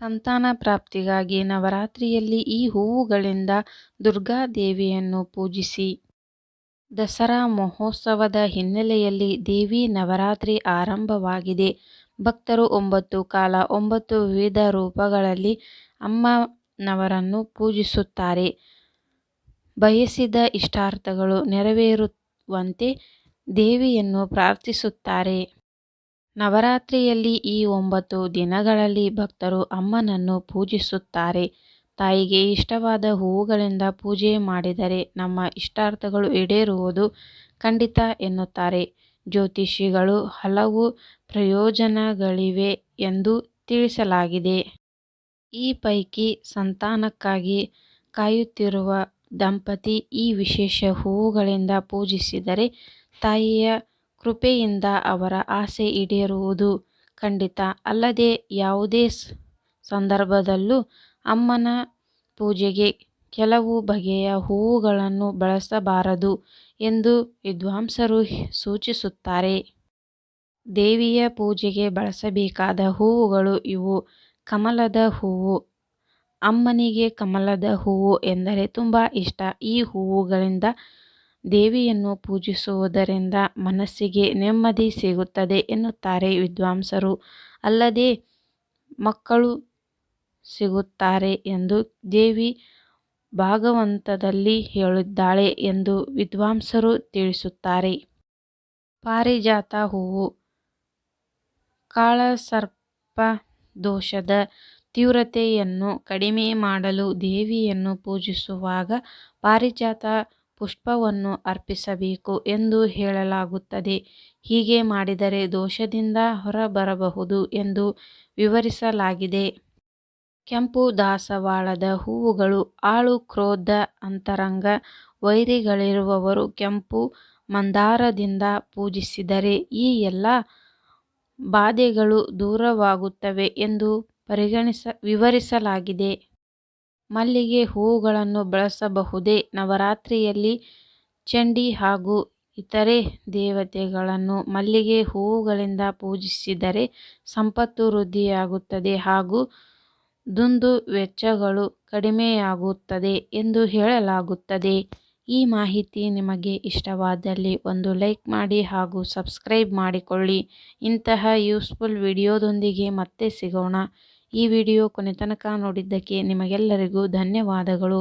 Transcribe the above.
ಸಂತಾನ ಪ್ರಾಪ್ತಿಗಾಗಿ ನವರಾತ್ರಿಯಲ್ಲಿ ಈ ಹೂವುಗಳಿಂದ ದುರ್ಗಾದೇವಿಯನ್ನು ಪೂಜಿಸಿ. ದಸರಾ ಮಹೋತ್ಸವದ ಹಿನ್ನೆಲೆಯಲ್ಲಿ ದೇವಿ ನವರಾತ್ರಿ ಆರಂಭವಾಗಿದೆ. ಭಕ್ತರು ಒಂಬತ್ತು ಕಾಲ ಒಂಬತ್ತು ವಿವಿಧ ರೂಪಗಳಲ್ಲಿ ಅಮ್ಮನವರನ್ನು ಪೂಜಿಸುತ್ತಾರೆ. ಬಯಸಿದ ಇಷ್ಟಾರ್ಥಗಳು ನೆರವೇರುವಂತೆ ದೇವಿಯನ್ನು ಪ್ರಾರ್ಥಿಸುತ್ತಾರೆ. ನವರಾತ್ರಿಯಲ್ಲಿ ಈ ಒಂಬತ್ತು ದಿನಗಳಲ್ಲಿ ಭಕ್ತರು ಅಮ್ಮನನ್ನು ಪೂಜಿಸುತ್ತಾರೆ. ತಾಯಿಗೆ ಇಷ್ಟವಾದ ಹೂವುಗಳಿಂದ ಪೂಜೆ ಮಾಡಿದರೆ ನಮ್ಮ ಇಷ್ಟಾರ್ಥಗಳು ಈಡೇರುವುದು ಖಂಡಿತ ಎನ್ನುತ್ತಾರೆ ಜ್ಯೋತಿಷಿಗಳು. ಹಲವು ಪ್ರಯೋಜನಗಳಿವೆ ಎಂದು ತಿಳಿಸಲಾಗಿದೆ. ಈ ಪೈಕಿ ಸಂತಾನಕ್ಕಾಗಿ ಕಾಯುತ್ತಿರುವ ದಂಪತಿ ಈ ವಿಶೇಷ ಹೂವುಗಳಿಂದ ಪೂಜಿಸಿದರೆ ತಾಯಿಯ ಕೃಪೆಯಿಂದ ಅವರ ಆಸೆ ಈಡೇರುವುದು ಖಂಡಿತ. ಅಲ್ಲದೆ ಯಾವುದೇ ಸಂದರ್ಭದಲ್ಲೂ ಅಮ್ಮನ ಪೂಜೆಗೆ ಕೆಲವು ಬಗೆಯ ಹೂವುಗಳನ್ನು ಬಳಸಬಾರದು ಎಂದು ವಿದ್ವಾಂಸರು ಸೂಚಿಸುತ್ತಾರೆ. ದೇವಿಯ ಪೂಜೆಗೆ ಬಳಸಬೇಕಾದ ಹೂವುಗಳು ಇವು ಕಮಲದ ಹೂವು. ಅಮ್ಮನಿಗೆ ಕಮಲದ ಹೂವು ಎಂದರೆ ತುಂಬಾ ಇಷ್ಟ. ಈ ಹೂವುಗಳಿಂದ ದೇವಿಯನ್ನು ಪೂಜಿಸುವುದರಿಂದ ಮನಸ್ಸಿಗೆ ನೆಮ್ಮದಿ ಸಿಗುತ್ತದೆ ಎನ್ನುತ್ತಾರೆ ವಿದ್ವಾಂಸರು. ಅಲ್ಲದೆ ಮಕ್ಕಳು ಸಿಗುತ್ತಾರೆ ಎಂದು ದೇವಿ ಭಾಗವಂತದಲ್ಲಿ ಹೇಳಿದ್ದಾಳೆ ಎಂದು ವಿದ್ವಾಂಸರು ತಿಳಿಸುತ್ತಾರೆ. ಪಾರಿಜಾತ ಹೂವು ಕಾಳಸರ್ಪ ದೋಷದ ತೀವ್ರತೆಯನ್ನು ಕಡಿಮೆ ಮಾಡಲು ದೇವಿಯನ್ನು ಪೂಜಿಸುವಾಗ ಪಾರಿಜಾತ ಪುಷ್ಪವನ್ನು ಅರ್ಪಿಸಬೇಕು ಎಂದು ಹೇಳಲಾಗುತ್ತದೆ. ಹೀಗೆ ಮಾಡಿದರೆ ದೋಷದಿಂದ ಹೊರಬರಬಹುದು ಎಂದು ವಿವರಿಸಲಾಗಿದೆ. ಕೆಂಪು ದಾಸವಾಳದ ಹೂವುಗಳು ಆಳು, ಕ್ರೋಧ, ಅಂತರಂಗ, ವೈರಿಗಳಿರುವವರು ಕೆಂಪು ಮಂದಾರದಿಂದ ಪೂಜಿಸಿದರೆ ಈ ಎಲ್ಲ ಬಾಧೆಗಳು ದೂರವಾಗುತ್ತವೆ ಎಂದು ಪರಿಗಣಿಸ, ವಿವರಿಸಲಾಗಿದೆ. ಮಲ್ಲಿಗೆ ಹೂವುಗಳನ್ನು ಬಳಸಬಹುದೇ ನವರಾತ್ರಿಯಲ್ಲಿ ಚಂಡಿ ಹಾಗೂ ಇತರೆ ದೇವತೆಗಳನ್ನು ಮಲ್ಲಿಗೆ ಹೂವುಗಳಿಂದ ಪೂಜಿಸಿದರೆ ಸಂಪತ್ತು ವೃದ್ಧಿಯಾಗುತ್ತದೆ ಹಾಗೂ ದುಂದು ವೆಚ್ಚಗಳು ಕಡಿಮೆಯಾಗುತ್ತದೆ ಎಂದು ಹೇಳಲಾಗುತ್ತದೆ. ಈ ಮಾಹಿತಿ ನಿಮಗೆ ಇಷ್ಟವಾದಲ್ಲಿ ಒಂದು ಲೈಕ್ ಮಾಡಿ ಹಾಗೂ ಸಬ್ಸ್ಕ್ರೈಬ್ ಮಾಡಿಕೊಳ್ಳಿ. ಇಂತಹ ಯೂಸ್ಫುಲ್ ವಿಡಿಯೋದೊಂದಿಗೆ ಮತ್ತೆ ಸಿಗೋಣ. ಈ ವಿಡಿಯೋ ಕೊನೆತನಕ ನೋಡಿದ್ದಕ್ಕೆ ನಿಮಗೆಲ್ಲರಿಗೂ ಧನ್ಯವಾದಗಳು.